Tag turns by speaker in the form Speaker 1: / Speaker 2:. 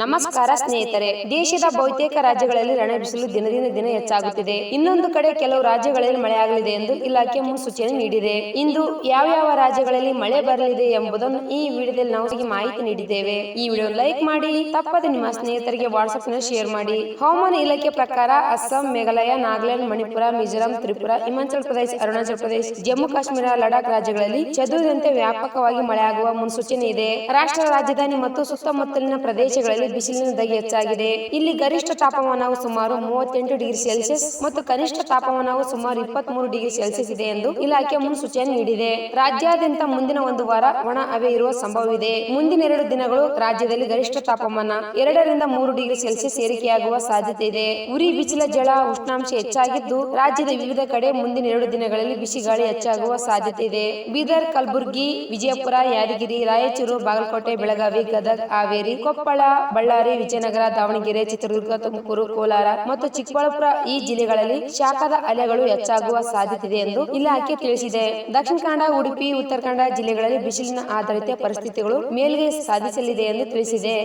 Speaker 1: ನಮಸ್ಕಾರ ಸ್ನೇಹಿತರೆ, ದೇಶದ ಬಹುತೇಕ ರಾಜ್ಯಗಳಲ್ಲಿ ರಣಬಿಸಿಲು ದಿನದಿಂದ ದಿನ ಹೆಚ್ಚಾಗುತ್ತಿದೆ. ಇನ್ನೊಂದು ಕಡೆ ಕೆಲವು ರಾಜ್ಯಗಳಲ್ಲಿ ಮಳೆಯಾಗಲಿದೆ ಎಂದು ಇಲಾಖೆ ಮುನ್ಸೂಚನೆ ನೀಡಿದೆ. ಇಂದು ಯಾವ ಯಾವ ರಾಜ್ಯಗಳಲ್ಲಿ ಮಳೆ ಬರಲಿದೆ ಎಂಬುದನ್ನು ಈ ವಿಡಿಯೋದಲ್ಲಿ ನಾವು ಮಾಹಿತಿ ನೀಡಿದ್ದೇವೆ. ಈ ವಿಡಿಯೋ ಲೈಕ್ ಮಾಡಿ, ತಪ್ಪದೆ ನಿಮ್ಮ ಸ್ನೇಹಿತರಿಗೆ ವಾಟ್ಸ್ಆಪ್ನಲ್ಲಿ ಶೇರ್ ಮಾಡಿ. ಹವಾಮಾನ ಇಲಾಖೆ ಪ್ರಕಾರ ಅಸ್ಸಾಂ, ಮೇಘಾಲಯ, ನಾಗಾಲ್ಯಾಂಡ್, ಮಣಿಪುರ, ಮಿಜೋರಾಂ, ತ್ರಿಪುರ, ಹಿಮಾಚಲ ಪ್ರದೇಶ, ಅರುಣಾಚಲ ಪ್ರದೇಶ, ಜಮ್ಮು ಕಾಶ್ಮೀರ, ಲಡಾಖ್ ರಾಜ್ಯಗಳಲ್ಲಿ ಚದುರಿದಂತೆ ವ್ಯಾಪಕವಾಗಿ ಮಳೆಯಾಗುವ ಮುನ್ಸೂಚನೆ ಇದೆ. ರಾಷ್ಟ್ರ ರಾಜಧಾನಿ ಮತ್ತು ಸುತ್ತಮುತ್ತಲಿನ ಪ್ರದೇಶಗಳಲ್ಲಿ ಬಿಸಿಲಿನ ಧಗೆ ಹೆಚ್ಚಾಗಿದೆ. ಇಲ್ಲಿ ಗರಿಷ್ಠ ತಾಪಮಾನವು ಸುಮಾರು ಮೂವತ್ತೆಂಟು ಡಿಗ್ರಿ ಸೆಲ್ಸಿಯಸ್ ಮತ್ತು ಕನಿಷ್ಠ ತಾಪಮಾನವು ಸುಮಾರು ಇಪ್ಪತ್ಮೂರು ಡಿಗ್ರಿ ಸೆಲ್ಸಿಯಸ್ ಇದೆ ಎಂದು ಇಲಾಖೆ ಮುನ್ಸೂಚನೆ ನೀಡಿದೆ. ರಾಜ್ಯಾದ್ಯಂತ ಮುಂದಿನ ಒಂದು ವಾರ ಒಣ ಹವೆ ಇರುವ ಸಂಭವವಿದೆ. ಮುಂದಿನ ಎರಡು ದಿನಗಳು ರಾಜ್ಯದಲ್ಲಿ ಗರಿಷ್ಠ ತಾಪಮಾನ ಎರಡರಿಂದ ಮೂರು ಡಿಗ್ರಿ ಸೆಲ್ಸಿಯಸ್ ಏರಿಕೆಯಾಗುವ ಸಾಧ್ಯತೆ ಇದೆ. ಉರಿ ಬಿಸಿಲ ಜಳ ಉಷ್ಣಾಂಶ ಹೆಚ್ಚಾಗಿದ್ದು ರಾಜ್ಯದ ವಿವಿಧ ಕಡೆ ಮುಂದಿನ ಎರಡು ದಿನಗಳಲ್ಲಿ ಬಿಸಿ ಗಾಳಿ ಹೆಚ್ಚಾಗುವ ಸಾಧ್ಯತೆ ಇದೆ. ಬೀದರ್, ಕಲಬುರಗಿ, ವಿಜಯಪುರ, ಯಾದಗಿರಿ, ರಾಯಚೂರು, ಬಾಗಲಕೋಟೆ, ಬೆಳಗಾವಿ, ಗದಗ, ಹಾವೇರಿ, ಕೊಪ್ಪಳ ಬಳ್ಳಾರಿ, ವಿಜಯನಗರ, ದಾವಣಗೆರೆ, ಚಿತ್ರದುರ್ಗ, ತುಮಕೂರು, ಕೋಲಾರ ಮತ್ತು ಚಿಕ್ಕಬಳ್ಳಾಪುರ ಈ ಜಿಲ್ಲೆಗಳಲ್ಲಿ ಶಾಖದ ಅಲೆಗಳು ಹೆಚ್ಚಾಗುವ ಸಾಧ್ಯತೆ ಇದೆ ಎಂದು ಇಲಾಖೆ ತಿಳಿಸಿದೆ. ದಕ್ಷಿಣ ಕನ್ನಡ, ಉಡುಪಿ ಉತ್ತರ ಕನ್ನಡ ಜಿಲ್ಲೆಗಳಲ್ಲಿ ಬಿಸಿಲಿನ ಆಧಾರಿತ ಪರಿಸ್ಥಿತಿಗಳು ಮೇಲ್ಗೈ ಸಾಧಿಸಲಿದೆ ಎಂದು ತಿಳಿಸಿದೆ.